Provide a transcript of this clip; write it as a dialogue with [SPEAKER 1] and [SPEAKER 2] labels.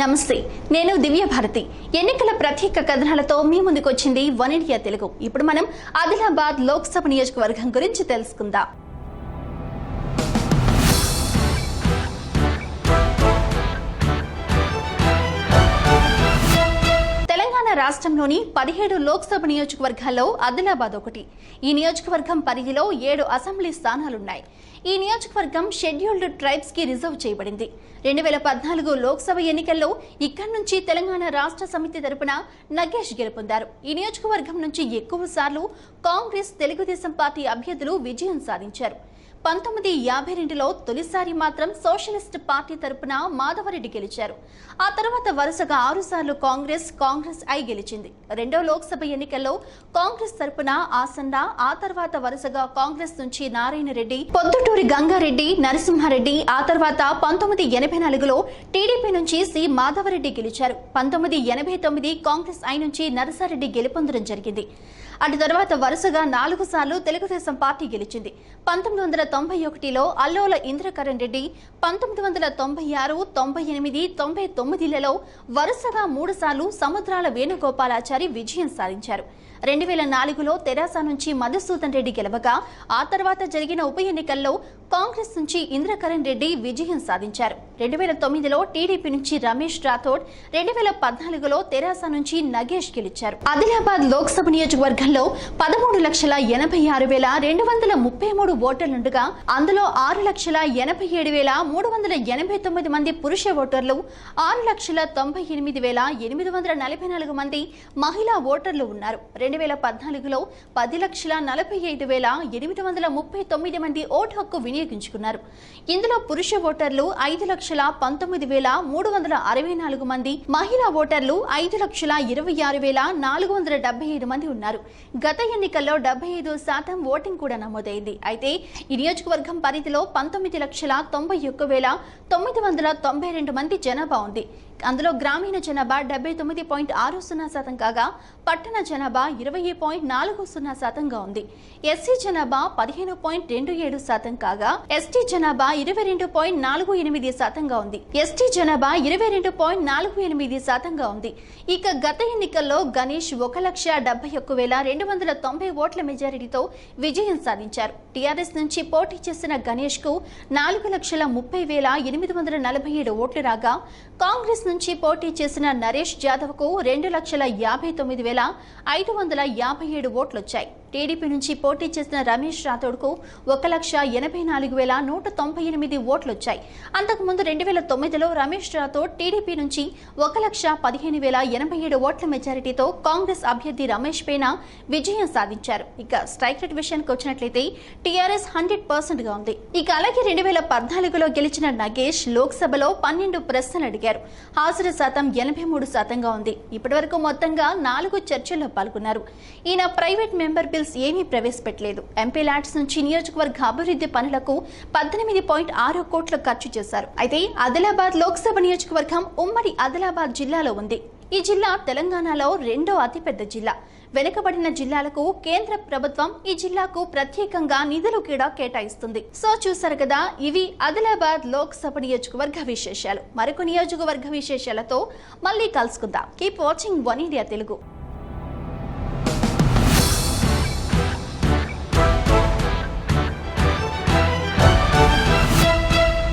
[SPEAKER 1] నమస్తే నేను దివ్య భారతి. ఎన్నికల ప్రత్యేక కథనాలతో మీ ముందుకొచ్చింది వన్ ఇండియా తెలుగు. ఇప్పుడు మనం ఆదిలాబాద్ లోక్సభ నియోజకవర్గం గురించి తెలుసుకుందాం. రాష్ట్రంలోని పదిహేడు లోక్సభ నియోజకవర్గాల్లో ఆదిలాబాద్ ఒకటి. ఈ నియోజకవర్గం పరిధిలో ఏడు అసెంబ్లీ స్థానాలున్నాయి. ఈ నియోజకవర్గం షెడ్యూల్డ్ ట్రైబ్స్కి రిజర్వ్ చేయబడింది. రెండు వేల పద్నాలుగు లోక్సభ ఎన్నికల్లో ఇక్కడి నుంచి తెలంగాణ రాష్ట్ర సమితి తరపున నగేష్ గెలుపొందారు. ఈ నియోజకవర్గం నుంచి ఎక్కువ సార్లు కాంగ్రెస్ తెలుగుదేశం పార్టీ అభ్యర్థులు విజయం సాధించారు. పంతొమ్మిది యాభై రెండులో తొలిసారి మాత్రం సోషలిస్ట్ పార్టీ తరపున మాధవరెడ్డి గెలిచారు. ఆ తర్వాత వరుసగా ఆరుసార్లు కాంగ్రెస్ కాంగ్రెస్ ఐ గెలిచింది. రెండో లోక్సభ ఎన్నికల్లో కాంగ్రెస్ తరపున ఆసన్న ఆ తర్వాత వరుసగా కాంగ్రెస్ నుంచి నారాయణ రెడ్డి పొద్దుటూరి గంగారెడ్డి నరసింహారెడ్డి ఆ తర్వాత పంతొమ్మిది ఎనభై నాలుగులో టీడీపీ నుంచి సి మాధవరెడ్డి గెలిచారు. పంతొమ్మిది ఎనభై తొమ్మిది కాంగ్రెస్ ఐ నుంచి నరసారెడ్డి గెలుపొందడం జరిగింది. అటు తర్వాత వరుసగా నాలుగు సార్లు తెలుగుదేశం పార్టీ గెలిచింది. పంతొమ్మిది వందల తొంభై ఒకటిలో అల్లోల ఇంద్రకరణ్ రెడ్డి పంతొమ్మిది వందల తొంభై ఆరు తొంభై ఎనిమిది తొంభై తొమ్మిదిలలో వరుసగా మూడు సార్లు సముద్రాల వేణుగోపాలాచారి విజయం సాధించారు. రెండు వేల నాలుగులో తెరాస నుంచి మధుసూదన్ రెడ్డి గెలవగా ఆ తర్వాత జరిగిన ఉప ఎన్నికల్లో కాంగ్రెస్ నుంచి ఇంద్రకరణ్ రెడ్డి విజయం సాధించారు. రెండు వేల తొమ్మిదిలో టీడీపీ నుంచి రమేష్ రాథోడ్ రెండు వేల పద్నాలుగులో తెరాస నుంచి నగేష్ గెలిచారు. ఆదిలాబాద్ లోక్సభ నియోజకవర్గం మొత్తంలో పదమూడు లక్షల ఎనభై ఆరు వేల రెండు వందల ముప్పై మూడు ఓటర్లుండగా అందులో ఆరు లక్షల ఎనభై ఏడు వేల మూడు వందల ఎనభై తొమ్మిది మంది పురుష ఓటర్లు ఆరు లక్షల తొంభై ఎనిమిది వేల ఎనిమిది వందల నలభై నాలుగు మంది మహిళా ఓటర్లు ఉన్నారు. రెండు వేల పద్నాలుగులో పది లక్షల నలభై ఐదు వేల ఎనిమిది వందల ముప్పై తొమ్మిది మంది ఓటు హక్కు వినియోగించుకున్నారు. ఇందులో పురుష ఓటర్లు ఐదు లక్షల పంతొమ్మిది వేల మూడు వందల అరవై నాలుగు మంది మహిళా ఓటర్లు ఐదు లక్షల ఇరవై ఆరు వేల నాలుగు వందల డెబ్బై ఐదు మంది ఉన్నారు. గత ఎన్నికల్లో డెబ్బై ఐదు శాతం ఓటింగ్ కూడా నమోదైంది. అయితే ఈ నియోజకవర్గం పరిధిలో పంతొమ్మిది లక్షల తొంభై ఒక్క వేల తొమ్మిది వందల తొంభై రెండు మంది జనాభా ఉంది. అందులో గ్రామీణ జనాభా డెబ్బై తొమ్మిది పాయింట్ ఆరు సున్నా శాతం కాగా పట్టణ జనాభా ఇరవై పాయింట్ నాలుగు సున్నా శాతంగా ఉంది. ఎస్సీ జనాభా పదిహేను పాయింట్ రెండు ఏడు శాతం కాగా ఎస్టీ జనాభా ఇరవై రెండు పాయింట్ నాలుగు ఎనిమిది శాతంగా ఉంది. ఎస్టీ జనాభా ఇరవై రెండు పాయింట్ నాలుగు ఎనిమిది శాతంగా ఉంది. ఇక గత ఎన్నికల్లో గణేష్ ఒక లక్ష డెబ్బై ఒక్క వేల రెండు వందల తొంభై ఓట్ల మెజారిటీతో విజయం సాధించారు. టీఆర్ఎస్ నుంచి పోటీ చేసిన గణేష్కు నాలుగు లక్షల ముప్పై వేల ఎనిమిది వందల నలభై ఏడు ఓట్లు రాగా కాంగ్రెస్ నుంచి పోటీ చేసిన నరేష్ జాదవ్కు రెండు లక్షల యాభై తొమ్మిది వేల ఐదు వందల యాభై ఏడు ఓట్లొచ్చాయి. టీడీపీ నుంచి పోటీ చేసిన రమేష్ రాథోడ్కు ఒక లక్ష ఎనభై నాలుగు వేల నూట తొంభై ఎనిమిది ఓట్లొచ్చాయి. అంతకుముందు రెండు వేల తొమ్మిదిలో రమేష్ రాథోడ్ టీడీపీ నుంచి ఒక లక్ష పదిహేను వేల ఎనభై ఏడు ఓట్ల మెజారిటీతో కాంగ్రెస్ అభ్యర్థి రమేష్ పైన విజయం సాధించారు. ఇక స్ట్రైక్ రేట్ విషయానికి వచ్చినట్లయితే టీఆర్ఎస్ హండ్రెడ్ పర్సెంట్గా ఉంది. ఇక అలాగే రెండు వేల పద్నాలుగులో గెలిచిన నగేష్ లోక్సభలో పన్నెండు ప్రశ్నలు అడిగారు. హాజరు శాతం ఎనభై మూడు శాతంగా ఉంది. ఇప్పటివరకు మొత్తంగా నాలుగు చర్చల్లో పాల్గొన్నారు. ఈయన ప్రైవేట్ మెంబర్ బిల్స్ ఏమీ ప్రవేశపెట్టలేదు. ఎంపీ ల్యాడ్స్ నుంచి నియోజకవర్గ అభివృద్ధి పనులకు పద్దెనిమిది పాయింట్ ఆరు కోట్లు ఖర్చు చేశారు. అయితే ఆదిలాబాద్ లోక్సభ నియోజకవర్గం ఉమ్మడి ఆదిలాబాద్ జిల్లాలో ఉంది. ఈ జిల్లా తెలంగాణలో రెండో అతిపెద్ద జిల్లా. వెనుకబడిన జిల్లాలకు కేంద్ర ప్రభుత్వం ఈ జిల్లాకు ప్రత్యేకంగా నిధులు కూడా కేటాయిస్తుంది. సో చూసారు కదా ఇవి ఆదిలాబాద్ లోక్సభ నియోజకవర్గ విశేషాలు. మరొక నియోజకవర్గ విశేషాలతో మళ్ళీ కలుసుకుందాం. Keep watching one India Telugu